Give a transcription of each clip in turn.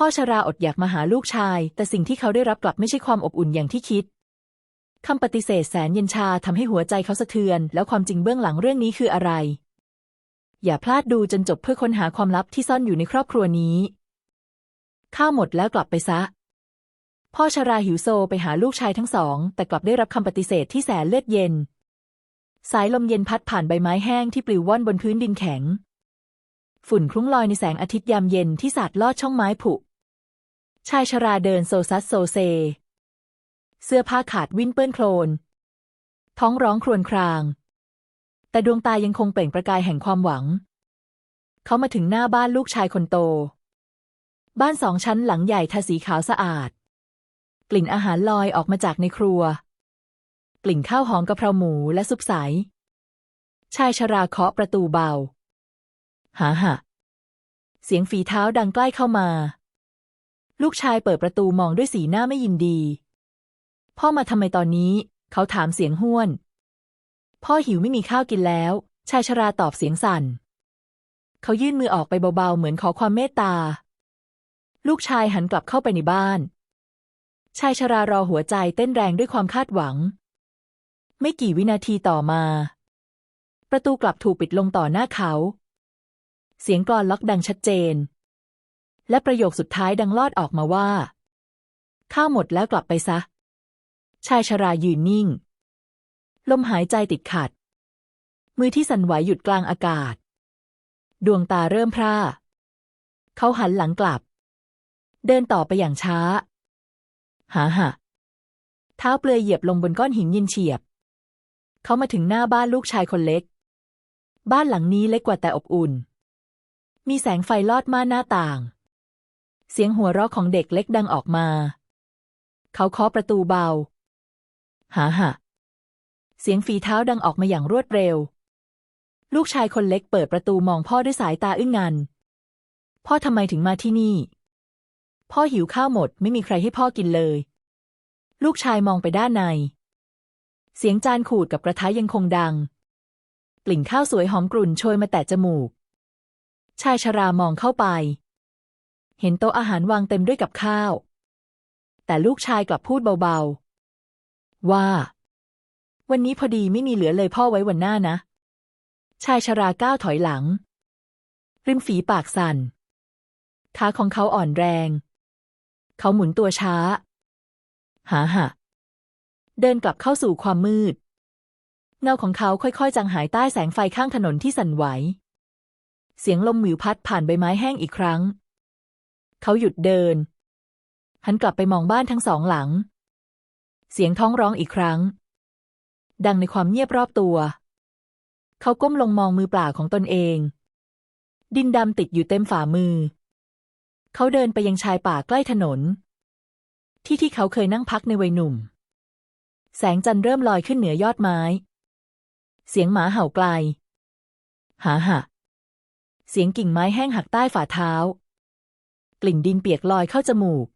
พ่อชราอดอยากมาหาลูกชาย แต่สิ่งที่เขาได้รับกลับไม่ใช่ความอบอุ่นอย่างที่คิดคำปฏิเสธแสนเย็นชาทำให้หัวใจเขาสะเทือน แล้วความจริงเบื้องหลังเรื่องนี้คืออะไร อย่าพลาดดูจนจบเพื่อค้นหาความลับที่ซ่อนอยู่ในครอบครัวนี้ ข้าวหมดแล้วกลับไปซะ พ่อชราหิวโซไปหาลูกชายทั้งสอง แต่กลับได้รับคำปฏิเสธที่แสนเลือดเย็น สายลมเย็นพัดผ่านใบไม้แห้งที่ปลิวว่อนบนพื้นดินแข็ง ฝุ่นคลุ้งลอยในแสงอาทิตย์ยามเย็นที่สาดลอดช่องไม้ผุ ชายชราเดินโซซัสโซเซ เสื้อผ้าขาดวิ่นเปื้อนโคลน ท้องร้องครวญคราง แต่ดวงตายังคงเปล่งประกายแห่งความหวัง เขามาถึงหน้าบ้านลูกชายคนโต บ้านสองชั้นหลังใหญ่ทาสีขาวสะอาด กลิ่นอาหารลอยออกมาจากในครัว กลิ่นข้าวหอมกะเพราหมูและซุปใส ชายชราเคาะประตูเบา หาหะเสียงฝีเท้าดังใกล้เข้ามา ลูกชายเปิดประตูมองด้วยสีหน้าไม่ยินดี พ่อมาทำไมตอนนี้ เขาถามเสียงห้วน พ่อหิวไม่มีข้าวกินแล้ว ชายชราตอบเสียงสั่น เขายื่นมือออกไปเบาๆ เหมือนขอความเมตตา ลูกชายหันกลับเข้าไปในบ้าน ชายชรารอหัวใจเต้นแรงด้วยความคาดหวัง ไม่กี่วินาทีต่อมา ประตูกลับถูกปิดลงต่อหน้าเขา เสียงกลอนล็อกดังชัดเจน และประโยคสุดท้ายดังลอดออกมาว่า ข้าวหมดแล้วกลับไปซะ ชายชรายืนนิ่ง ลมหายใจติดขัด มือที่สั่นไหวหยุดกลางอากาศ ดวงตาเริ่มพร่า เขาหันหลังกลับ เดินต่อไปอย่างช้า หาหะเท้าเปลือยเหยียบลงบนก้อนหินยินเฉียบ เขามาถึงหน้าบ้านลูกชายคนเล็ก บ้านหลังนี้เล็กกว่าแต่อบอุ่น มีแสงไฟลอดม่านหน้าต่าง เสียงหัวเราะของเด็กเล็กดังออกมา เขาเคาะประตูเบา หาหะเสียงฝีเท้าดังออกมาอย่างรวดเร็ว ลูกชายคนเล็กเปิดประตูมองพ่อด้วยสายตาอึ้งงัน พ่อทำไมถึงมาที่นี่ พ่อหิวข้าวหมดไม่มีใครให้พ่อกินเลย ลูกชายมองไปด้านใน เสียงจานขูดกับกระทะยังคงดัง กลิ่นข้าวสวยหอมกรุ่นโชยมาแต่จมูก ชายชรามองเข้าไป เห็นโต๊ะอาหารวางเต็มด้วยกับข้าว แต่ลูกชายกลับพูดเบาๆ ว่า วันนี้พอดีไม่มีเหลือเลยพ่อไว้วันหน้านะ ชายชราก้าวถอยหลัง ริมฝีปากสั่นขาของเขาอ่อนแรง เขาหมุนตัวช้า หาหะเดินกลับเข้าสู่ความมืด เงาของเขาค่อยๆ จางหายใต้แสงไฟข้างถนนที่สั่นไหว เสียงลมหวิวพัดผ่านใบไม้แห้งอีกครั้ง เขาหยุดเดิน หันกลับไปมองบ้านทั้งสองหลัง เสียงท้องร้องอีกครั้ง ดังในความเงียบรอบตัว เขาก้มลงมองมือเปล่าของตนเอง ดินดำติดอยู่เต็มฝ่ามือ เขาเดินไปยังชายป่าใกล้ถนน ที่ที่เขาเคยนั่งพักในวัยหนุ่ม แสงจันทร์เริ่มลอยขึ้นเหนือยอดไม้ เสียงหมาเห่าไกลหาหะเสียงกิ่งไม้แห้งหักใต้ฝ่าเท้า กลิ่นดินเปียกลอยเข้าจมูก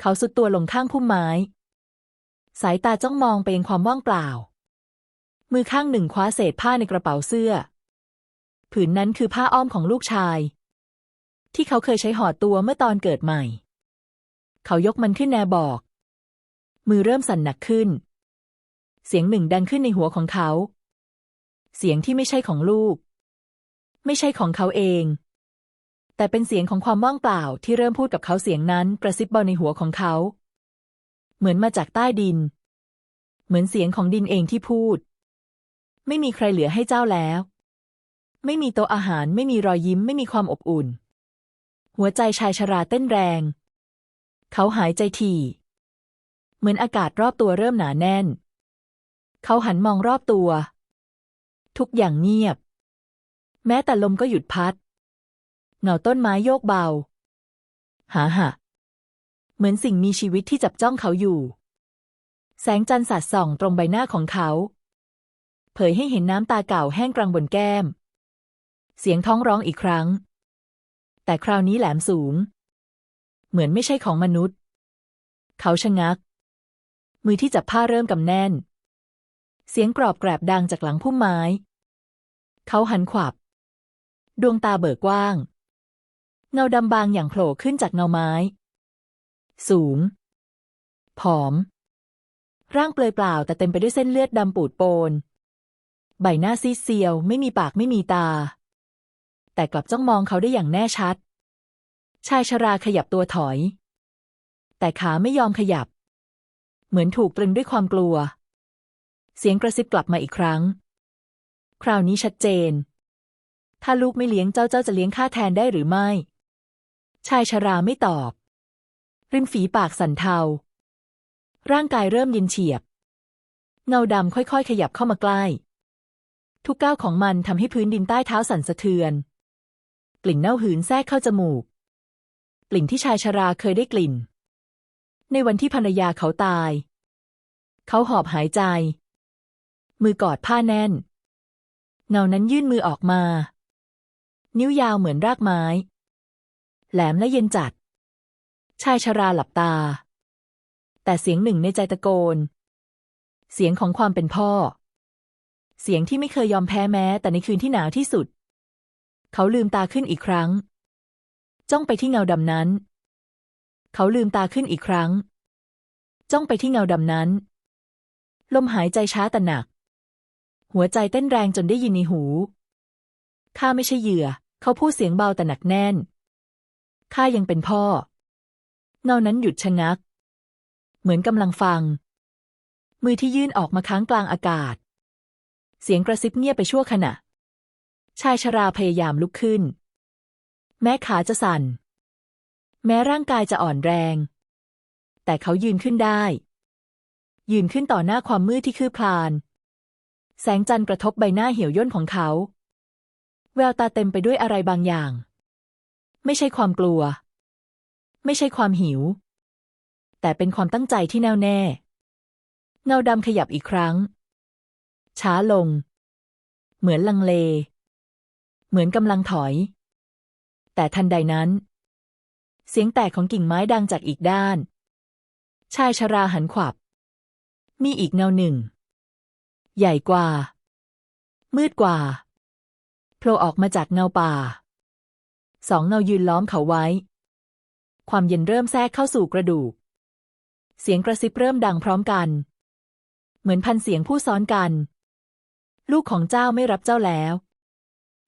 เขาสุดตัวลงข้างพุ่มไม้ สายตาจ้องมองไปยังความว่างเปล่า มือข้างหนึ่งคว้าเศษผ้าในกระเป๋าเสื้อ ผืนนั้นคือผ้าอ้อมของลูกชาย ที่เขาเคยใช้ห่อตัวเมื่อตอนเกิดใหม่ เขายกมันขึ้นแนบอก มือเริ่มสั่นหนักขึ้น เสียงหนึ่งดังขึ้นในหัวของเขา เสียงที่ไม่ใช่ของลูก ไม่ใช่ของเขาเอง แต่เป็นเสียงของความว่างเปล่าที่เริ่มพูดกับเขาเสียงนั้นกระซิบเบาในหัวของเขา เหมือนมาจากใต้ดิน เหมือนเสียงของดินเองที่พูด ไม่มีใครเหลือให้เจ้าแล้ว ไม่มีโต๊ะอาหารไม่มีรอยยิ้มไม่มีความอบอุ่น หัวใจชายชราเต้นแรง เขาหายใจถี่เหมือนอากาศรอบตัวเริ่มหนาแน่น เขาหันมองรอบตัว ทุกอย่างเงียบ แม้แต่ลมก็หยุดพัด เงาต้นไม้โยกเบาหาหะเหมือนสิ่งมีชีวิตที่จับจ้องเขาอยู่ แสงจันทร์สาดส่องตรงใบหน้าของเขา เผยให้เห็นน้ำตาเก่าแห้งกรังบนแก้ม เสียงท้องร้องอีกครั้ง แต่คราวนี้แหลมสูง เหมือนไม่ใช่ของมนุษย์ เขาชะงัก มือที่จับผ้าเริ่มกำแน่น เสียงกรอบแกรบดังจากหลังพุ่มไม้ เขาหันขวับ ดวงตาเบิกกว้าง เงาดำบางอย่างโผล่ขึ้นจากเงาไม้ สูง ผอม ร่างเปลือยเปล่าแต่เต็มไปด้วยเส้นเลือดดำปูดโปน ใบหน้าซีดเซียว ไม่มีปากไม่มีตา แต่กลับจ้องมองเขาได้อย่างแน่ชัด ชายชราขยับตัวถอย แต่ขาไม่ยอมขยับ เหมือนถูกตรึงด้วยความกลัว เสียงกระซิบกลับมาอีกครั้ง คราวนี้ชัดเจนถ้าลูกไม่เลี้ยงเจ้าเจ้าจะเลี้ยงข้าแทนได้หรือไม่ ชายชราไม่ตอบ ริมฝีปากสั่นเทา ร่างกายเริ่มเย็นเฉียบ เงาดำค่อยๆ ขยับเข้ามาใกล้ ทุกก้าวของมันทำให้พื้นดินใต้เท้าสั่นสะเทือน กลิ่นเน่าหืนแทรกเข้าจมูก กลิ่นที่ชายชราเคยได้กลิ่น ในวันที่ภรรยาเขาตาย เขาหอบหายใจ มือกอดผ้าแน่น เงานั้นยื่นมือออกมา นิ้วยาวเหมือนรากไม้ แหลมและเย็นจัด ชายชราหลับตา แต่เสียงหนึ่งในใจตะโกน เสียงของความเป็นพ่อ เสียงที่ไม่เคยยอมแพ้แม้ แต่ในคืนที่หนาวที่สุด เขาลืมตาขึ้นอีกครั้ง จ้องไปที่เงาดำนั้น เขาลืมตาขึ้นอีกครั้ง จ้องไปที่เงาดำนั้น ลมหายใจช้าแต่หนัก หัวใจเต้นแรงจนได้ยินในหูข้าไม่ใช่เหยื่อ เขาพูดเสียงเบาแต่หนักแน่น ข้ายังเป็นพ่อ เงานั้นหยุดชะงัก เหมือนกำลังฟัง มือที่ยื่นออกมาค้างกลางอากาศ เสียงกระซิบเงียบไปชั่วขณะ ชายชราพยายามลุกขึ้น แม้ขาจะสั่น แม้ร่างกายจะอ่อนแรง แต่เขายืนขึ้นได้ ยืนขึ้นต่อหน้าความมืดที่คืบคลาน แสงจันทร์กระทบใบหน้าเหี่ยวย่นของเขา แววตาเต็มไปด้วยอะไรบางอย่าง ไม่ใช่ความกลัว ไม่ใช่ความหิว แต่เป็นความตั้งใจที่แน่วแน่ เงาดำขยับอีกครั้ง ช้าลง เหมือนลังเล เหมือนกำลังถอย แต่ทันใดนั้น เสียงแตกของกิ่งไม้ดังจากอีกด้าน ชายชราหันขวับ มีอีกเงาหนึ่ง ใหญ่กว่า มืดกว่าโผล่ออกมาจากเงาป่า สองเงายืนล้อมเขาไว้ ความเย็นเริ่มแทรกเข้าสู่กระดูก เสียงกระซิบเริ่มดังพร้อมกัน เหมือนพันเสียงผู้ซ้อนกัน ลูกของเจ้าไม่รับเจ้าแล้ว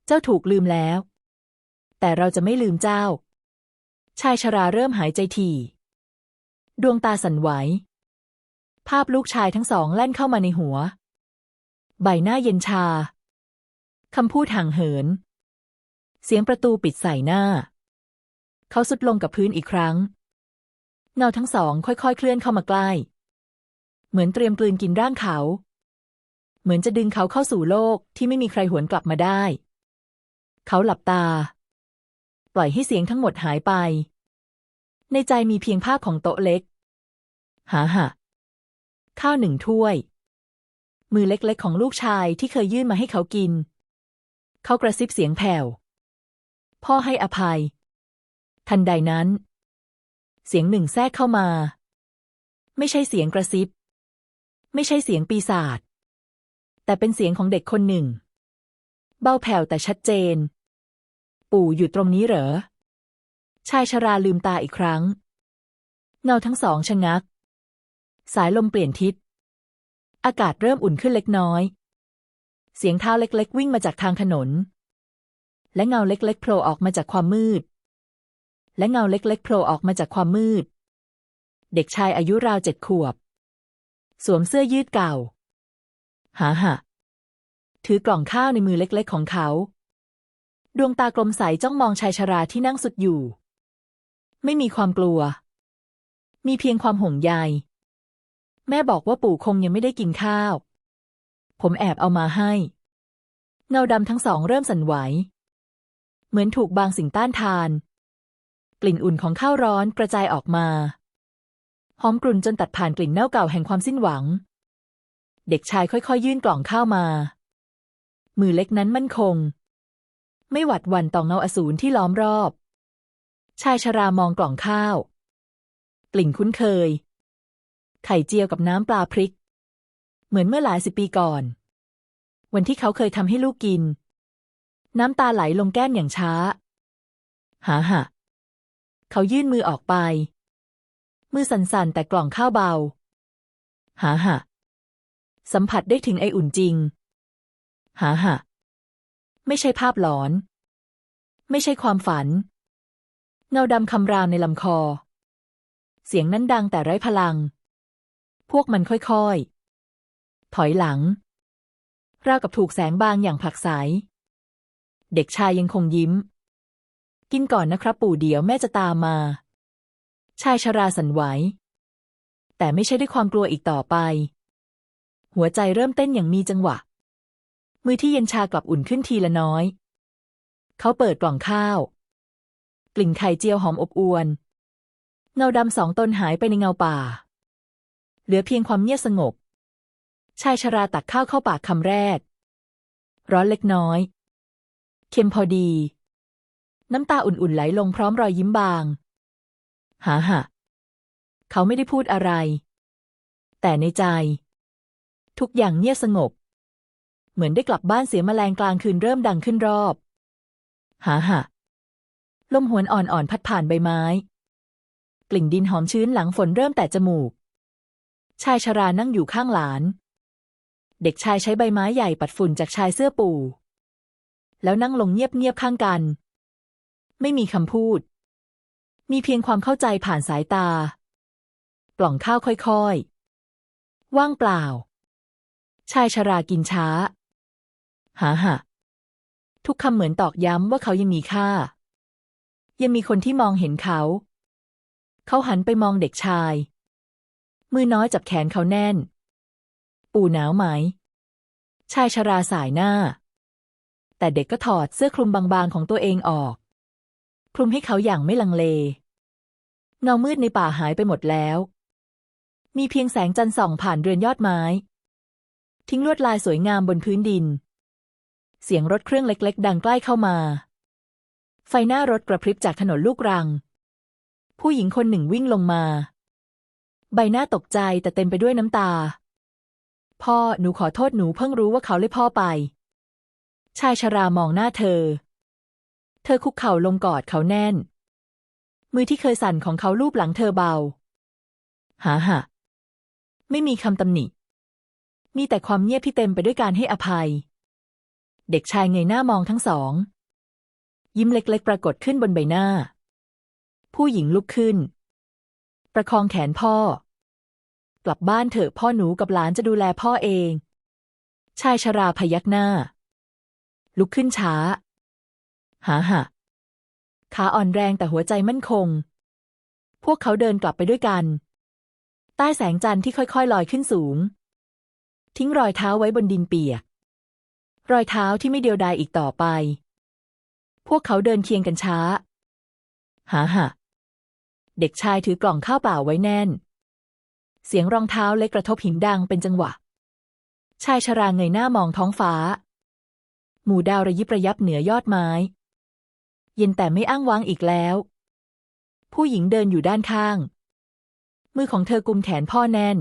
เจ้าถูกลืมแล้ว แต่เราจะไม่ลืมเจ้า ชายชราเริ่มหายใจถี่ดวงตาสั่นไหว ภาพลูกชายทั้งสองแล่นเข้ามาในหัว ใบหน้าเย็นชา คำพูดห่างเหิน เสียงประตูปิดใส่หน้า เขาสุดลงกับพื้นอีกครั้ง เงาทั้งสองค่อยๆ เคลื่อนเข้ามาใกล้ เหมือนเตรียมกลืนกินร่างเขา เหมือนจะดึงเขาเข้าสู่โลกที่ไม่มีใครหวนกลับมาได้ เขาหลับตา ปล่อยให้เสียงทั้งหมดหายไป ในใจมีเพียงภาพของโต๊ะเล็ก หาหะข้าวหนึ่งถ้วย มือเล็กๆ ของลูกชายที่เคยยื่นมาให้เขากิน เขากระซิบเสียงแผ่ว พ่อให้อภัย ทันใดนั้น เสียงหนึ่งแทรกเข้ามา ไม่ใช่เสียงกระซิบ ไม่ใช่เสียงปีศาจแต่เป็นเสียงของเด็กคนหนึ่ง เบาแผ่วแต่ชัดเจน ปู่อยู่ตรงนี้เหรอ ชายชราลืมตาอีกครั้ง เงาทั้งสองชะงัก สายลมเปลี่ยนทิศ อากาศเริ่มอุ่นขึ้นเล็กน้อย เสียงเท้าเล็กๆ วิ่งมาจากทางถนน และเงาเล็กๆโผล่ออกมาจากความมืด และเงาเล็กๆโผล่ออกมาจากความมืด เด็กชายอายุราวเจ็ดขวบ สวมเสื้อยืดเก่า หาหะถือกล่องข้าวในมือเล็กๆของเขา ดวงตากลมใสจ้องมองชายชราที่นั่งสุดอยู่ ไม่มีความกลัว มีเพียงความห่วงใย แม่บอกว่าปู่คงยังไม่ได้กินข้าว ผมแอบเอามาให้ เงาดำทั้งสองเริ่มสั่นไหว เหมือนถูกบางสิ่งต้านทาน กลิ่นอุ่นของข้าวร้อนกระจายออกมาหอมกลุ่นจนตัดผ่านกลิ่นเน่าเก่าแห่งความสิ้นหวัง เด็กชายค่อยๆยยื่นกล่องข้าวมา มือเล็กนั้นมั่นคง ไม่หวัดหวั่นต่อเงาอสูรที่ล้อมรอบ ชายชรามองกล่องข้าว กลิ่นคุ้นเคย ไข่เจียวกับน้ำปลาพริก เหมือนเมื่อหลายสิบปีก่อน วันที่เขาเคยทำให้ลูกกิน น้ำตาไหลลงแก้มอย่างช้า หาหะเขายื่นมือออกไป มือสั่นๆแต่กล่องข้าวเบา หาหะสัมผัสได้ถึงไออุ่นจริง หาหะไม่ใช่ภาพหลอน ไม่ใช่ความฝัน เงาดำคำรามในลำคอ เสียงนั้นดังแต่ไร้พลัง พวกมันค่อยๆ ถอยหลังราวกับถูกแสงบางอย่างผลักไส เด็กชายยังคงยิ้ม กินก่อนนะครับปู่เดี๋ยวแม่จะตามมา ชายชราสั่นไหว แต่ไม่ใช่ด้วยความกลัวอีกต่อไป หัวใจเริ่มเต้นอย่างมีจังหวะ มือที่เย็นชากลับอุ่นขึ้นทีละน้อย เขาเปิดกล่องข้าว กลิ่นไข่เจียวหอมอบอวนเงาดำสองตนหายไปในเงาป่า เหลือเพียงความเงียบสงบ ชายชราตักข้าวเข้าปากคำแรก ร้อนเล็กน้อย เค็มพอดี น้ำตาอุ่นๆไหลลงพร้อมรอยยิ้มบาง หาหะเขาไม่ได้พูดอะไร แต่ในใจ ทุกอย่างเงียบสงบ เหมือนได้กลับบ้านเสียงแมลงกลางคืนเริ่มดังขึ้นรอบ หาหะลมหวนอ่อนๆพัดผ่านใบไม้ กลิ่นดินหอมชื้นหลังฝนเริ่มแตะจมูก ชายชรานั่งอยู่ข้างหลาน เด็กชายใช้ใบไม้ใหญ่ปัดฝุ่นจากชายเสื้อปู่ แล้วนั่งลงเงียบๆข้างกัน ไม่มีคำพูด มีเพียงความเข้าใจผ่านสายตากล่องข้าวค่อยๆ ว่างเปล่า ชายชรากินช้า หาหะทุกคำเหมือนตอกย้ำว่าเขายังมีค่า ยังมีคนที่มองเห็นเขา เขาหันไปมองเด็กชาย มือน้อยจับแขนเขาแน่น ปู่หนาวไหม ชายชราสายหน้า แต่เด็กก็ถอดเสื้อคลุมบางๆของตัวเองออก คลุมให้เขาอย่างไม่ลังเล เงามืดในป่าหายไปหมดแล้ว มีเพียงแสงจันทร์ส่องผ่านเรือนยอดไม้ ทิ้งลวดลายสวยงามบนพื้นดิน เสียงรถเครื่องเล็ก ๆ ดังใกล้เข้ามา ไฟหน้ารถกระพริบจากถนนลูกรัง ผู้หญิงคนหนึ่งวิ่งลงมา ใบหน้าตกใจแต่เต็มไปด้วยน้ำตา พ่อหนูขอโทษหนูเพิ่งรู้ว่าเขาเล่พ่อไป ชายชรามองหน้าเธอ เธอคุกเข่าลงกอดเขาแน่น มือที่เคยสั่นของเขาลูบหลังเธอเบา หาหะไม่มีคำตำหนิ มีแต่ความเงียบที่เต็มไปด้วยการให้อภัย เด็กชายเงยหน้ามองทั้งสอง ยิ้มเล็กๆ ปรากฏขึ้นบนใบหน้า ผู้หญิงลุกขึ้น ประคองแขนพ่อ กลับบ้านเถอะพ่อหนูกับหลานจะดูแลพ่อเอง ชายชราพยักหน้า ลุกขึ้นช้า หาหะขาอ่อนแรงแต่หัวใจมั่นคง พวกเขาเดินกลับไปด้วยกัน ใต้แสงจันทร์ที่ค่อยๆ ลอยขึ้นสูง ทิ้งรอยเท้าไว้บนดินเปียก รอยเท้าที่ไม่เดียวดายอีกต่อไป พวกเขาเดินเคียงกันช้า หาหะเด็กชายถือกล่องข้าวเปล่าไว้แน่น เสียงรองเท้าเล็กกระทบหินดังเป็นจังหวะ ชายชราเงยหน้ามองท้องฟ้า หมู่ดาวระยิบระยับเหนือยอดไม้ เย็นแต่ไม่อ้างว้างอีกแล้ว ผู้หญิงเดินอยู่ด้านข้าง มือของเธอกุมแขนพ่อแน่น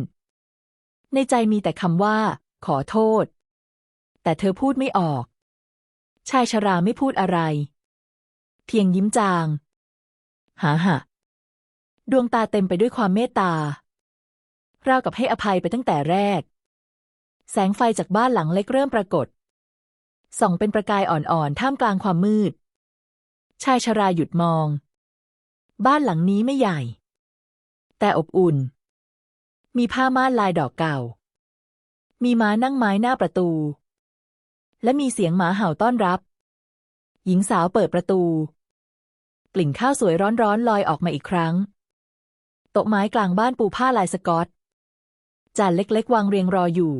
ในใจมีแต่คำว่า ขอโทษ แต่เธอพูดไม่ออก ชายชราไม่พูดอะไร เพียงยิ้มจาง หาหะดวงตาเต็มไปด้วยความเมตตาราวกับให้อภัยไปตั้งแต่แรก แสงไฟจากบ้านหลังเล็กเริ่มปรากฏ ส่องเป็นประกายอ่อนๆ ท่ามกลางความมืด ชายชราหยุดมอง บ้านหลังนี้ไม่ใหญ่ แต่อบอุ่น มีผ้าม่านลายดอกเก่า มีม้านั่งไม้หน้าประตู และมีเสียงหมาเห่าต้อนรับ หญิงสาวเปิดประตู กลิ่นข้าวสวยร้อนๆลอยออกมาอีกครั้ง โต๊ะไม้กลางบ้านปูผ้าลายสกอตจานเล็กๆ วางเรียงรออยู่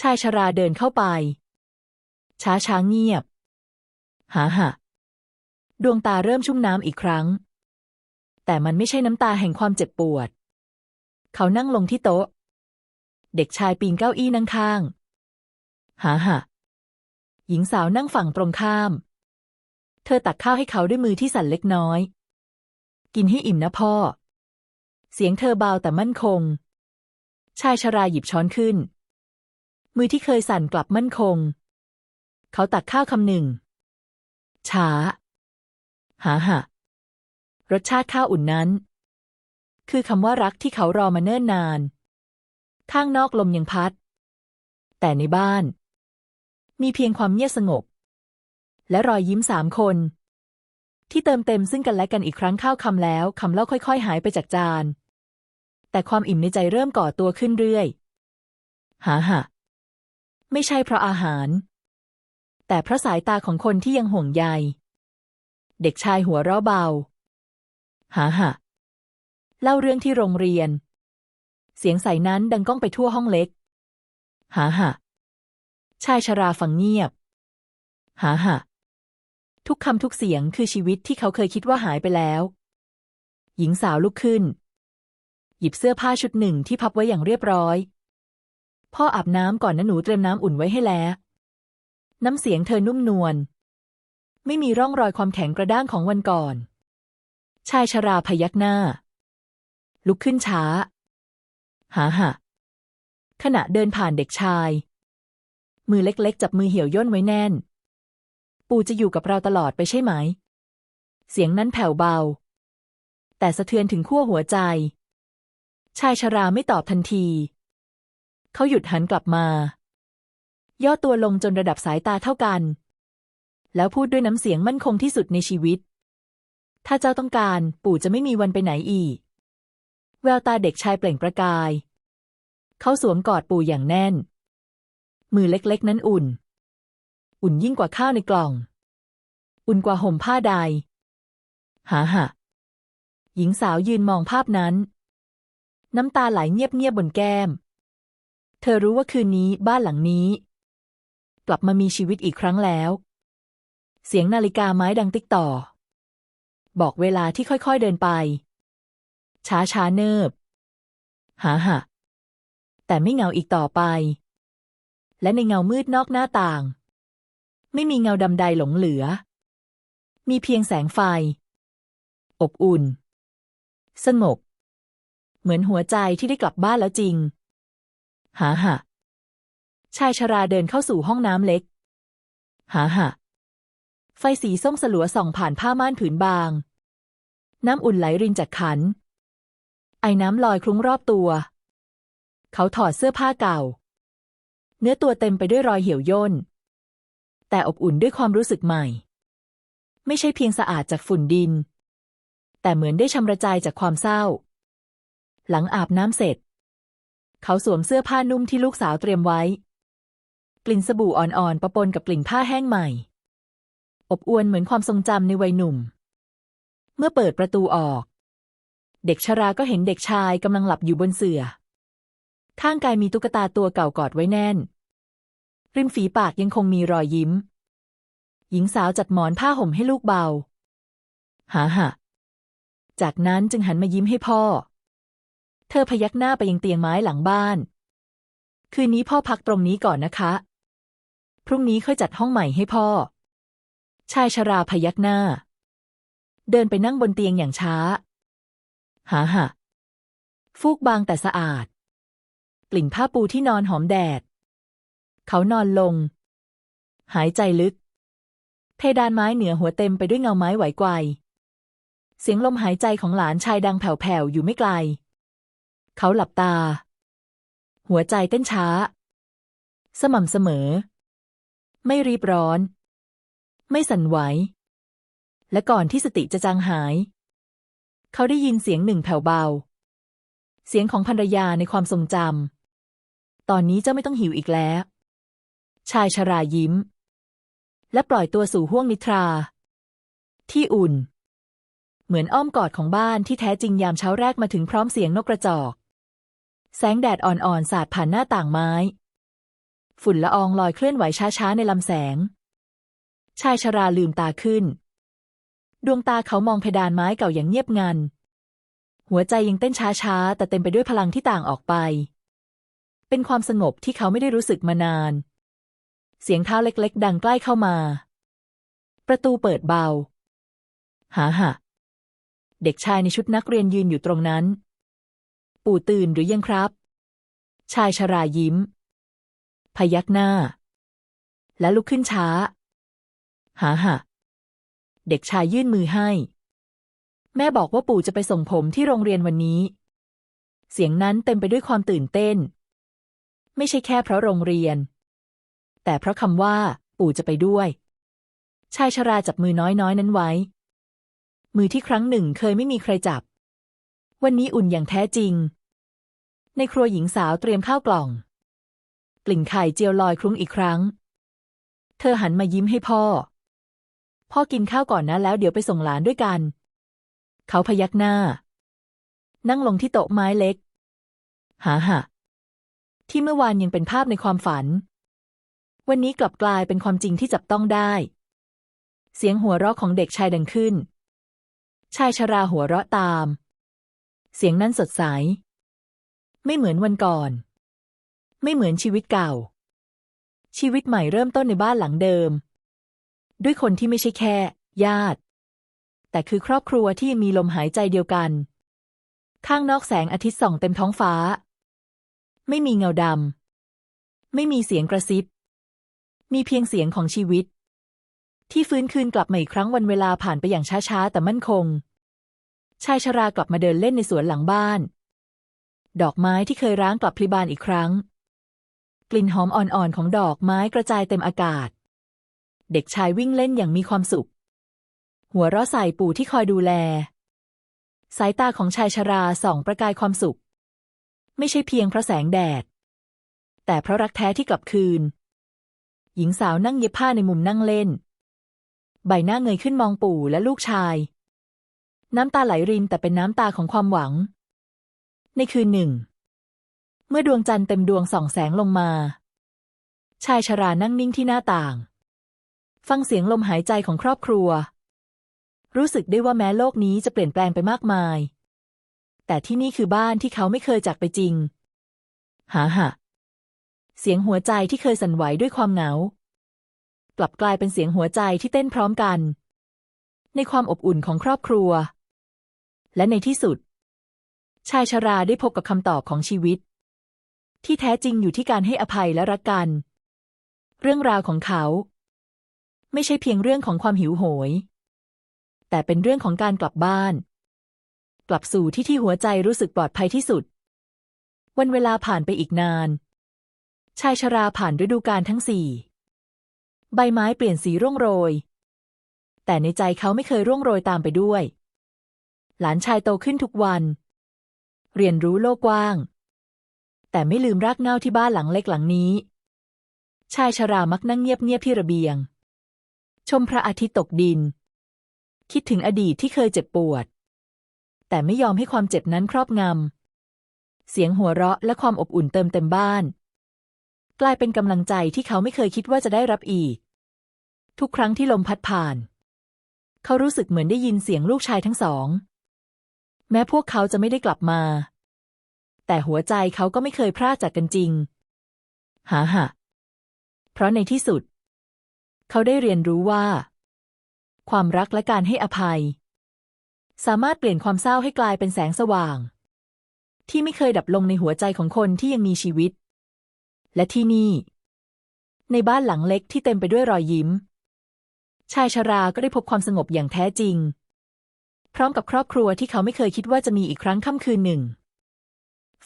ชายชราเดินเข้าไป ช้าช้าเงียบ หาหะดวงตาเริ่มชุ่มน้ำอีกครั้ง แต่มันไม่ใช่น้ำตาแห่งความเจ็บปวด เขานั่งลงที่โต๊ะ เด็กชายปีนเก้าอี้นั่งข้าง หาหะหญิงสาวนั่งฝั่งตรงข้าม เธอตักข้าวให้เขาด้วยมือที่สั่นเล็กน้อย กินให้อิ่มนะพ่อ เสียงเธอเบาแต่มั่นคง ชายชราหยิบช้อนขึ้น มือที่เคยสั่นกลับมั่นคง เขาตักข้าวคำหนึ่ง ช้า หาหะ รสชาติข้าวอุ่นนั้น คือคำว่ารักที่เขารอมาเนิ่นนาน ข้างนอกลมยังพัด แต่ในบ้าน มีเพียงความเงียบสงบ และรอยยิ้มสามคน ที่เติมเต็มซึ่งกันและกันอีกครั้งข้าวคำแล้วคำเล่าค่อย ๆ หายไปจากจาน แต่ความอิ่มในใจเริ่มก่อตัวขึ้นเรื่อย หาหะ ไม่ใช่เพราะอาหาร แต่เพราะสายตาของคนที่ยังห่วงใย เด็กชายหัวเราะเบา หาหะ เล่าเรื่องที่โรงเรียน เสียงใสนั้นดังก้องไปทั่วห้องเล็ก หาหะ ชายชราฟังเงียบ หาหะ ทุกคำทุกเสียงคือชีวิตที่เขาเคยคิดว่าหายไปแล้ว หญิงสาวลุกขึ้น หยิบเสื้อผ้าชุดหนึ่งที่พับไว้อย่างเรียบร้อย พ่ออาบน้ำก่อนนะหนูเตรียมน้ำอุ่นไว้ให้แล้ว น้ำเสียงเธอนุ่มนวล ไม่มีร่องรอยความแข็งกระด้างของวันก่อน ชายชราพยักหน้า ลุกขึ้นช้า หาหะขณะเดินผ่านเด็กชาย มือเล็กๆ จับมือเหี่ยวย่นไว้แน่น ปู่จะอยู่กับเราตลอดไปใช่ไหม เสียงนั้นแผ่วเบา แต่สะเทือนถึงขั้วหัวใจ ชายชราไม่ตอบทันที เขาหยุดหันกลับมา ย่อตัวลงจนระดับสายตาเท่ากัน แล้วพูดด้วยน้ำเสียงมั่นคงที่สุดในชีวิต ถ้าเจ้าต้องการปู่จะไม่มีวันไปไหนอีก แววตาเด็กชายเปล่งประกาย เขาสวมกอดปู่อย่างแน่น มือเล็กๆ นั้นอุ่น อุ่นยิ่งกว่าข้าวในกล่อง อุ่นกว่าห่มผ้าใดหาหะหญิงสาวยืนมองภาพนั้น น้ำตาไหลเงียบๆบนแก้ม เธอรู้ว่าคืนนี้บ้านหลังนี้ กลับมามีชีวิตอีกครั้งแล้ว เสียงนาฬิกาไม้ดังติ๊กต่อ บอกเวลาที่ค่อยๆเดินไป ช้าช้าๆเนิบ หาหะแต่ไม่เงาอีกต่อไป และในเงามืดนอกหน้าต่าง ไม่มีเงาดำใดหลงเหลือ มีเพียงแสงไฟ อบอุ่น สงบเหมือนหัวใจที่ได้กลับบ้านแล้วจริง หาหะ ชายชราเดินเข้าสู่ห้องน้ำเล็ก หาหะไฟสีส้มสลัวส่องผ่านผ้าม่านผืนบาง น้ำอุ่นไหลรินจากขัน ไอ้น้ำลอยคลุ้งรอบตัว เขาถอดเสื้อผ้าเก่า เนื้อตัวเต็มไปด้วยรอยเหี่ยวย่น แต่อบอุ่นด้วยความรู้สึกใหม่ ไม่ใช่เพียงสะอาดจากฝุ่นดิน แต่เหมือนได้ชำระใจจากความเศร้า หลังอาบน้ำเสร็จ เขาสวมเสื้อผ้านุ่มที่ลูกสาวเตรียมไว้ กลิ่นสบู่อ่อนๆประปนกับกลิ่นผ้าแห้งใหม่ อบอวลเหมือนความทรงจำในวัยหนุ่ม เมื่อเปิดประตูออก เด็กชราก็เห็นเด็กชายกำลังหลับอยู่บนเสื่อ ข้างกายมีตุ๊กตาตัวเก่ากอดไว้แน่น ริมฝีปากยังคงมีรอยยิ้ม หญิงสาวจัดหมอนผ้าห่มให้ลูกเบา หาหะจากนั้นจึงหันมายิ้มให้พ่อ เธอพยักหน้าไปยังเตียงไม้หลังบ้าน คืนนี้พ่อพักตรงนี้ก่อนนะคะ พรุ่งนี้ค่อยจัดห้องใหม่ให้พ่อ ชายชราพยักหน้า เดินไปนั่งบนเตียงอย่างช้า หาหะฟูกบางแต่สะอาด กลิ่นผ้าปูที่นอนหอมแดด เขานอนลง หายใจลึก เพดานไม้เหนือหัวเต็มไปด้วยเงาไม้ไหวไกวเสียงลมหายใจของหลานชายดังแผ่วๆอยู่ไม่ไกล เขาหลับตา หัวใจเต้นช้า สม่ำเสมอ ไม่รีบร้อน ไม่สั่นไหว และก่อนที่สติจะจางหาย เขาได้ยินเสียงหนึ่งแผ่วเบา เสียงของภรรยาในความทรงจำตอนนี้เจ้าไม่ต้องหิวอีกแล้ว ชายชรายิ้ม และปล่อยตัวสู่ห้วงนิทรา ที่อุ่น เหมือนอ้อมกอดของบ้านที่แท้จริงยามเช้าแรกมาถึงพร้อมเสียงนกกระจอก แสงแดดอ่อนๆสาดผ่านหน้าต่างไม้ ฝุ่นละอองลอยเคลื่อนไหวช้าๆในลำแสง ชายชราลืมตาขึ้น ดวงตาเขามองเพดานไม้เก่าอย่างเงียบงัน หัวใจยังเต้นช้าๆ แต่เต็มไปด้วยพลังที่ต่างออกไป เป็นความสงบที่เขาไม่ได้รู้สึกมานาน เสียงเท้าเล็กๆ ดังใกล้เข้ามา ประตูเปิดเบา หาหะเด็กชายในชุดนักเรียนยืนอยู่ตรงนั้น ปู่ตื่นหรือยังครับ ชายชรายิ้ม พยักหน้า และลุกขึ้นช้า หาหะเด็กชายยื่นมือให้ แม่บอกว่าปู่จะไปส่งผมที่โรงเรียนวันนี้ เสียงนั้นเต็มไปด้วยความตื่นเต้น ไม่ใช่แค่เพราะโรงเรียน แต่เพราะคำว่าปู่จะไปด้วย ชายชราจับมือน้อยๆ นั้นไว้ มือที่ครั้งหนึ่งเคยไม่มีใครจับ วันนี้อุ่นอย่างแท้จริง ในครัวหญิงสาวเตรียมข้าวกล่อง กลิ่นไข่เจียวลอยคลุ้งอีกครั้ง เธอหันมายิ้มให้พ่อ พ่อกินข้าวก่อนนะแล้วเดี๋ยวไปส่งหลานด้วยกัน เขาพยักหน้า นั่งลงที่โต๊ะไม้เล็ก หาหะที่เมื่อวานยังเป็นภาพในความฝัน วันนี้กลับกลายเป็นความจริงที่จับต้องได้ เสียงหัวเราะของเด็กชายดังขึ้น ชายชราหัวเราะตาม เสียงนั้นสดใส ไม่เหมือนวันก่อน ไม่เหมือนชีวิตเก่า ชีวิตใหม่เริ่มต้นในบ้านหลังเดิม ด้วยคนที่ไม่ใช่แค่ ญาติ แต่คือครอบครัวที่มีลมหายใจเดียวกัน ข้างนอกแสงอาทิตย์ส่องเต็มท้องฟ้า ไม่มีเงาดำไม่มีเสียงกระซิบ มีเพียงเสียงของชีวิต ที่ฟื้นคืนกลับมาอีกครั้งวันเวลาผ่านไปอย่างช้าๆแต่มั่นคง ชายชรากลับมาเดินเล่นในสวนหลังบ้านดอกไม้ที่เคยร้างกลับพลิบานอีกครั้ง กลิ่นหอมอ่อนๆของดอกไม้กระจายเต็มอากาศ เด็กชายวิ่งเล่นอย่างมีความสุข หัวเราะใส่ปู่ที่คอยดูแล สายตาของชายชราส่องประกายความสุข ไม่ใช่เพียงเพราะแสงแดด แต่เพราะรักแท้ที่กลับคืน หญิงสาวนั่งเย็บผ้าในมุมนั่งเล่น ใบหน้าเงยขึ้นมองปู่และลูกชาย น้ำตาไหลรินแต่เป็นน้ำตาของความหวัง ในคืนหนึ่ง เมื่อดวงจันทร์เต็มดวงส่องแสงลงมา ชายชรานั่งนิ่งที่หน้าต่าง ฟังเสียงลมหายใจของครอบครัว รู้สึกได้ว่าแม้โลกนี้จะเปลี่ยนแปลงไปมากมาย แต่ที่นี่คือบ้านที่เขาไม่เคยจากไปจริง หาหะเสียงหัวใจที่เคยสั่นไหวด้วยความเหงา กลับกลายเป็นเสียงหัวใจที่เต้นพร้อมกัน ในความอบอุ่นของครอบครัว และในที่สุด ชายชราได้พบกับคำตอบของชีวิต ที่แท้จริงอยู่ที่การให้อภัยและรักกัน เรื่องราวของเขา ไม่ใช่เพียงเรื่องของความหิวโหย แต่เป็นเรื่องของการกลับบ้าน กลับสู่ที่ที่หัวใจรู้สึกปลอดภัยที่สุด วันเวลาผ่านไปอีกนาน ชายชราผ่านฤดูกาลทั้งสี่ ใบไม้เปลี่ยนสีร่วงโรย แต่ในใจเขาไม่เคยร่วงโรยตามไปด้วย หลานชายโตขึ้นทุกวัน เรียนรู้โลกกว้าง แต่ไม่ลืมรากเง้าที่บ้านหลังเล็กหลังนี้ ชายชรามักนั่งเงียบๆที่ระเบียง ชมพระอาทิตย์ตกดิน คิดถึงอดีตที่เคยเจ็บปวด แต่ไม่ยอมให้ความเจ็บนั้นครอบงำ เสียงหัวเราะและความอบอุ่นเติมเต็มบ้าน กลายเป็นกำลังใจที่เขาไม่เคยคิดว่าจะได้รับอีก ทุกครั้งที่ลมพัดผ่าน เขารู้สึกเหมือนได้ยินเสียงลูกชายทั้งสอง แม้พวกเขาจะไม่ได้กลับมา แต่หัวใจเขาก็ไม่เคยพลาดจากกันจริง หาหะเพราะในที่สุด เขาได้เรียนรู้ว่า ความรักและการให้อภัย สามารถเปลี่ยนความเศร้าให้กลายเป็นแสงสว่าง ที่ไม่เคยดับลงในหัวใจของคนที่ยังมีชีวิต และที่นี่ ในบ้านหลังเล็กที่เต็มไปด้วยรอยยิ้ม ชายชราก็ได้พบความสงบอย่างแท้จริง พร้อมกับครอบครัวที่เขาไม่เคยคิดว่าจะมีอีกครั้งค่ำคืนหนึ่ง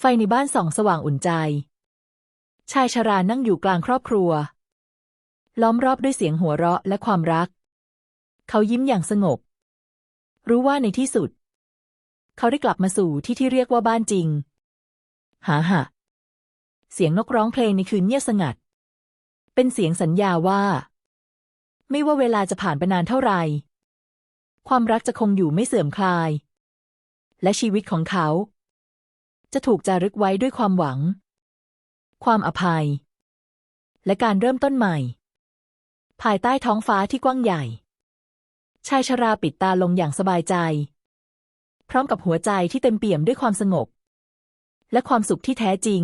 ไฟในบ้านส่องสว่างอุ่นใจ ชายชรานั่งอยู่กลางครอบครัว ล้อมรอบด้วยเสียงหัวเราะและความรัก เขายิ้มอย่างสงบ รู้ว่าในที่สุด เขาได้กลับมาสู่ที่ที่เรียกว่าบ้านจริง หาหะเสียงนกร้องเพลงในคืนเงียบสงัด เป็นเสียงสัญญาว่า ไม่ว่าเวลาจะผ่านไปนานเท่าไหร่ ความรักจะคงอยู่ไม่เสื่อมคลาย และชีวิตของเขา จะถูกจารึกไว้ด้วยความหวัง ความอภัย และการเริ่มต้นใหม่ ภายใต้ท้องฟ้าที่กว้างใหญ่ ชายชราปิดตาลงอย่างสบายใจ พร้อมกับหัวใจที่เต็มเปี่ยมด้วยความสงบ และความสุขที่แท้จริง